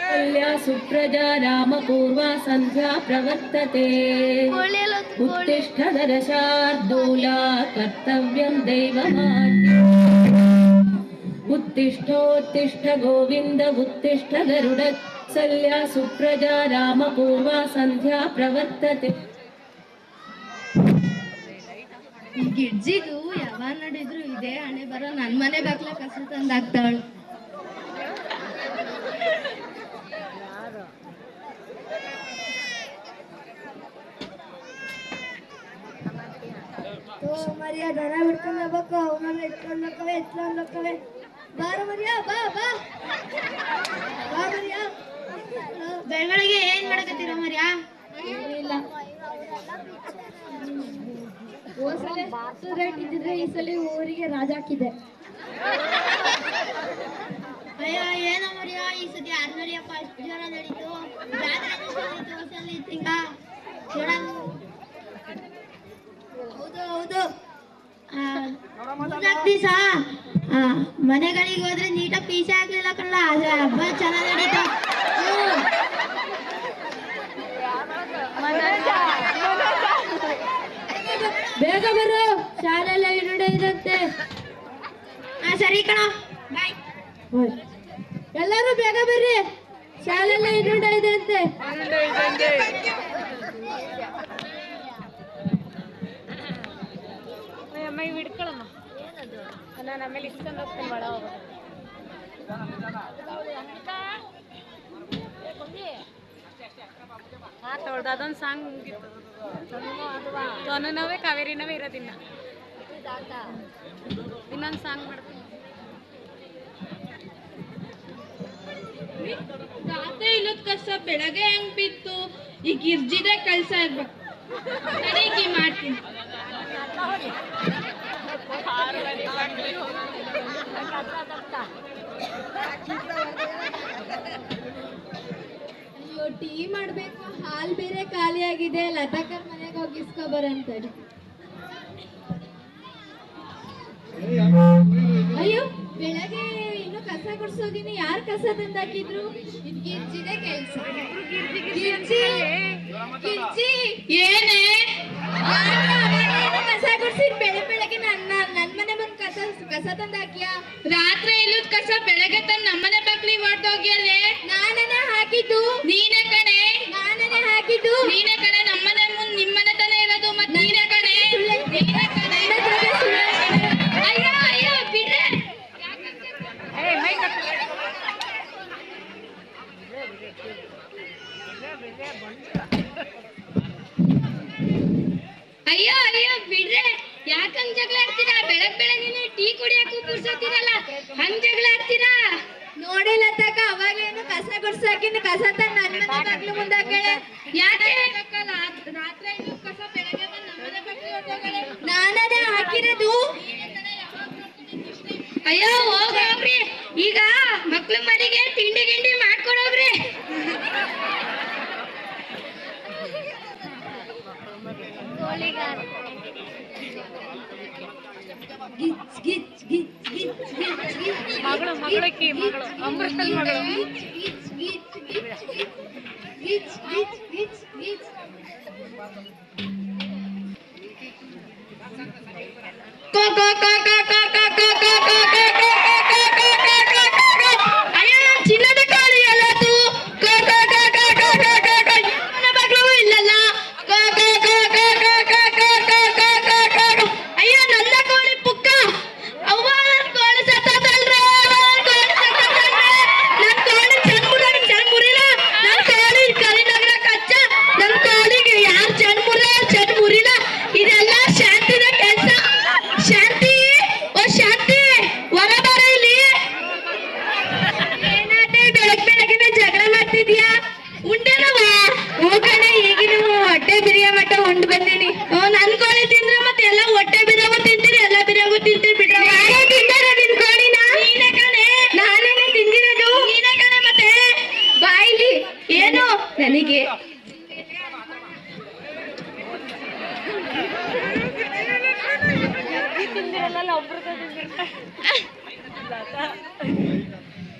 कल्या सुप्रजा रामपूर्वा सन्ध्या प्रवर्तते। उत्तिष्ठदरशार्दूला कर्तव्यं दैवमान्य। उत्तिष्ठोत्तिष्ठ गोविन्द उत्तिष्ठ गरुडत्सल्या सुप्रजा रामपूर्वा सन्ध्या प्रवर्तते ಈ ಗಿಡ್ಜಿದು ಯಾವಾಗ ನೋಡಿದ್ರು ಇದೇ ಹಣೆ ಬರೋ ನನ್ ಮನೆ ಬಾಗ್ಲ ಕಸ ತಂದು ಹಾಕ್ತಾಳು ಮರಿಯ ದನ ಬಿಡ್ಕೊಂಡು ಹೋಗ್ಬೇಕು ಅವನನ್ನ ಇಟ್ಕೊಂಡು ಹೋಗ್ತವೆ ಎತ್ಕೊಂಡು ಹೋಗ್ತವೆ ಬಾರ ಮರಿಯ ಬಾ ಬಾ ಬಾ ಮಾಡಕತ್ತೀರ ಮರಿಯ ಇಲ್ಲ ಹೋದ್ಸಲ ಹತ್ತು ರೇಟ್ ಇದ್ದಿದ್ರೆ ಈ ಸಲ ಊರಿಗೆ ರಾಜ ಹಾಕಿದೆ. ಅಯ್ಯೋ ಏನೋ ಮರಿಯ ಈ ಸತಿ ಆರ್ನೂರಿಯಪ್ಪ ಅಷ್ಟು ಜ್ವರ ನಡೀತು. ಜಾತ್ರೆ ಇತ್ತೀಗ? ಹೌದು ಹೌದು. ದಿವಸ ಮನೆಗಳಿಗೆ ಹೋದ್ರೆ ನೀಟಾಗಿ ಪೀಸೆ ಆಗ್ಲಿಲ್ಲ ಕಣ್ಣ ಹಬ್ಬ ಚೆನ್ನಾಗಿ ನಡೀತು. ಬೇಗ ಬರು. ಶಾಲೆಲ್ಲ ಇರುಡೆ ಇರುತ್ತೆ ಹಾ ಸರಿ ಕಣ. ಬಾಯ್ ಎಲ್ಲರೂ ಬೇಗ ಬರ್ರಿ. ಶಾಲೆಲ್ಲ ಇರುಡೆ ಇದೆ ಅಂತೆ ಅಮ್ಮ ಇವ್ ಹಿಡ್ಕೊಳಮ್ಮ ನಾನು ಆಮೇಲೆ ಇಸ್ಕೊಂಡು ಹೋಗ್ತೀನಿ ಒಳ ಹೋಗೋದು ಹಾ ತೊಳ್ದು ಅದೊಂದು ಸಾಂಗ್ ಮುಗೀತು ತನುನವೇ ಕಾವೇರಿನವೇ ಇರೋದಿನ್ನ ಇನ್ನೊಂದು ಸಾಂಗ್ ಮಾಡ್ತೀನಿ ರಾತ್ರಿ ಇಲ್ಲದ ಕಸ ಬೆಳಗ್ಗೆ ಹೆಂಗ್ ಬಿತ್ತು ಈಗ ಇರ್ಜಿದೆ ಕೆಲ್ಸ ಇರ್ಬೇಕು ತಡೀಗಿ ಮಾಡ್ತೀನಿ ಟೀ ಮಾಡ್ಬೇಕು ಹಾಲ್ ಬೇರೆ ಖಾಲಿ ಆಗಿದೆ ಲತಾಕರ್ ಮನೆಗೆ ಹೋಗಿ ಇಸ್ಕೊ ಬರಂತಡಿ ಅಯ್ಯೋ ಬೆಳಗ್ಗೆ ಇನ್ನು ಕಸ ಗುಡ್ಸೋದಿನಿ ಯಾರ್ ಕಸ ತಂದಾಕಿದ್ರು? ಗಿರ್ಜಿದೆ ಕೆಲ್ಸ. ಗಿರ್ಜಿ ಏನೇ? ಕಸ ಗುಡ್ಸಿ ಬೆಳೆ ಬೆಳಗ್ಗೆ ನನ್ನ ನನ್ ಮನೆ ಬಂದ್ ಕಸ ಕಸ ತಂದಾಕ್ಯಾ? ರಾತ್ರಿ ಇಲ್ಲದ ಕಸ ಬೆಳಗ್ಗೆ ತಂದ್ ನಮ್ಮನೆ ಬಾಗ್ಲಿ ಹೊಡ್ದೋಗ್ಯಲ್ಲೇ ನಾನೇ ಹಾಕಿದ್ದು. ನೀನೇ ನೀನೇ ಕಣೆ ನಮ್ಮನೆ ಮುಂದ್ ನಿಮ್ಮನೆ ನೀನೇ ನೀನೇ ಅಯ್ಯೋ ಅಯ್ಯೋ, ಬಿಡ್ರೆ. ಅಯ್ಯೋ ಅಯ್ಯೋ ಯಾಕಂಗ್ ಜಗಳ ಆಡ್ತೀರಾ? ಬೆಳಗ್ ಬೆಳಗ್ಗೆ ಟೀ ಕುಡಿಯಕ್ಕೂ ಪುರ್ಸೋತಿರಲ್ಲ ಹಂಗ್ ಜಗಳ ಆಡ್ತೀರಾ? ನೋಡಿಲ್ಲ ತಕ ಕಸ ಗುಡ್ಸಾಕಿನ ಕಸ ತಂದ್ ನನ್ನ ಯಾಕೆ ನಾನದೇ ಹಾಕಿರೋದು ಅಯ್ಯೋ ಹೋಗ್ರಿ ಈಗ ಮಕ್ಳು ಮರಿಗೆ ತಿಂಡಿ ಗಿಂಡಿ ಮಾಡ್ಕೊಡೋಗ್ರಿ ಗಿಚ್ ಗಿಚ್ ಗಿಚ್ ಗಿಚ್ ಗಿಚ್ ಗಿಚ್ ಮಗಳು ಮಗಳಕ್ಕಿ ಮಗಳು ಅಮೃತಲ್ ಮಗಳು ಗಿಚ್ ಗಿಚ್ ಗಿಚ್ ಗಿಚ್ ಗಿಚ್ ಗಿಚ್ Kok kok kok kok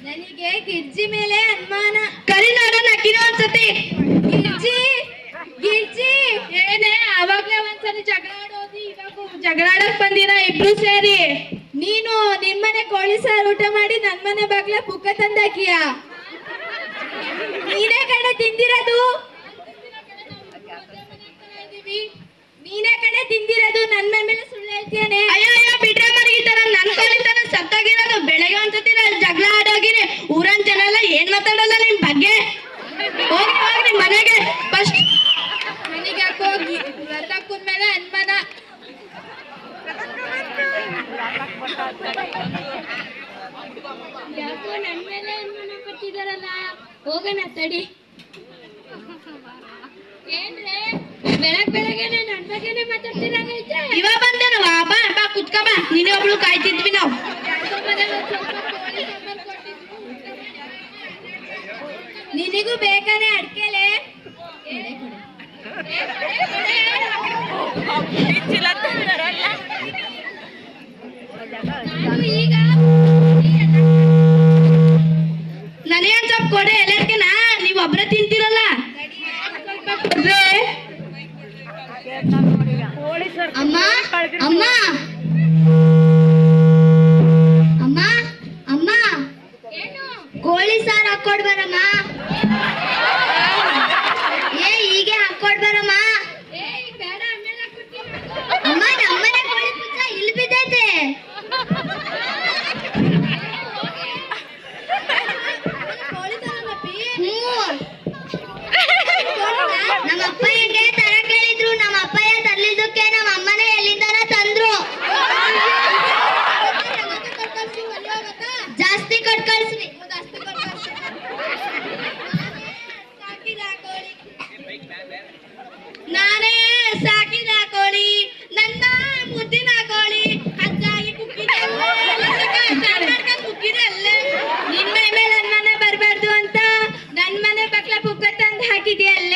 ನನಗೆ ಗಿರ್ಜಿ ಮೇಲೆ ಅನುಮಾನ. ಕರಿನಾಡ ನಕ್ಕಿರೋ ಅನ್ಸತಿ ಗಿರ್ಜಿ ಗಿರ್ಜಿ. ಏನೇ ಅವಾಗ್ಲೇ ಒಂದ್ಸಲಿ ಜಗಳ ಆಡೋದಿ, ಇವಾಗ ಜಗಳ ಆಡಕ್ ಬಂದಿರ ಇಬ್ರು ಸೇರಿ? ನೀನು ನಿಮ್ಮನೆ ಕೋಳಿ ಸಾರು ಊಟ ಮಾಡಿ ನನ್ ಮನೆ ಬಾಗ್ಲ ಪುಕ್ಕ ತಂದಾಕಿಯ? ನೀನೇ ಕಡೆ ತಿಂದಿರೋದು? ನೀನೇ ಕಡೆ ತಿಂದಿರೋದು? ನನ್ ಮನೆ ಮೇಲೆ ಸುಳ್ಳು ಹೇಳ್ತೀಯನೆ ಅಯ್ಯೋ ಅಯ್ಯೋ ಬಿಟ್ರೆ ಮರಗಿತಾರ ನನ್ ಕಾಲಿತಾನ ಸತ್ತಾಗಿರೋದು ಬೆಳಗ್ಗೆ ಒಂದ್ಸತಿ ನಾನು ಜಗಳ ಆಡೋಗಿರಿ ಊರನ್ ಜನ ಎಲ್ಲ ಏನ್ ಮಾತಾಡಲ್ಲ ನಿಮ್ ಬಗ್ಗೆ ಹೋಗಿ ಹೋಗ್ರಿ ಮನೆಗೆ ಫಸ್ಟ್ ನನಗೆ ಯಾಕೋ ವ್ರತಕ್ಕೂನ್ ಮೇಲೆ ಅನುಮಾನ. ಯಾಕೋ ನನ್ ಮೇಲೆ ಅನುಮಾನ ಪಟ್ಟಿದಾರಲ್ಲ ಹೋಗೋಣ ತಡಿ. ಏನ್ರೆ ಬೆಳಗ್ ಬೆಳಗ್ಗೆನೆ ನನ್ ಬಗ್ಗೆನೆ ಮಾತಾಡ್ತಿರಂಗೈತೆ ಇವ ಬಂದೇನವ ಬಾ ಬಾ ಬಾ ಕುತ್ಕ ಬಾ. ನೀನೇ ಒಬ್ಳು ಕಾಯ್ತಿದ್ವಿ ನಾವು. ನಿನಗೂ ಬೇಕಾನೆ ಅಡ್ಕೆಲೆ. ನಾನು ಈಗ ನನಗೆ ಒಂದ್ ಸ್ವಲ್ಪ ಕೊಡೆ ಎಲ್ಲರ್ಗೆನ ನೀವ್ ಒಬ್ರೇ ತಿಂತೀರಲ್ಲ ಕೊಡ್ರೆ ಅಮ್ಮ ಅಮ್ಮ ನಾನೇ ಸಾಕಿದ ಕೋಳಿ, ನನ್ನ ಮುದ್ದಿನ ಕೋಳಿ ಅಜ್ಜಾಗಿ ಕುಕ್ಕಿದೆ ಕುಕ್ಕಿದೆ ಅಲ್ಲೇ. ನಿನ್ನ ಮೇಲೆ ನನ್ನ ಬರಬಾರ್ದು ಅಂತ ನನ್ನ ಮನೆ ಪಕ್ಕಲ ಪುಕ್ಕ ತಂದು ಹಾಕಿದೆಯಲ್ಲ.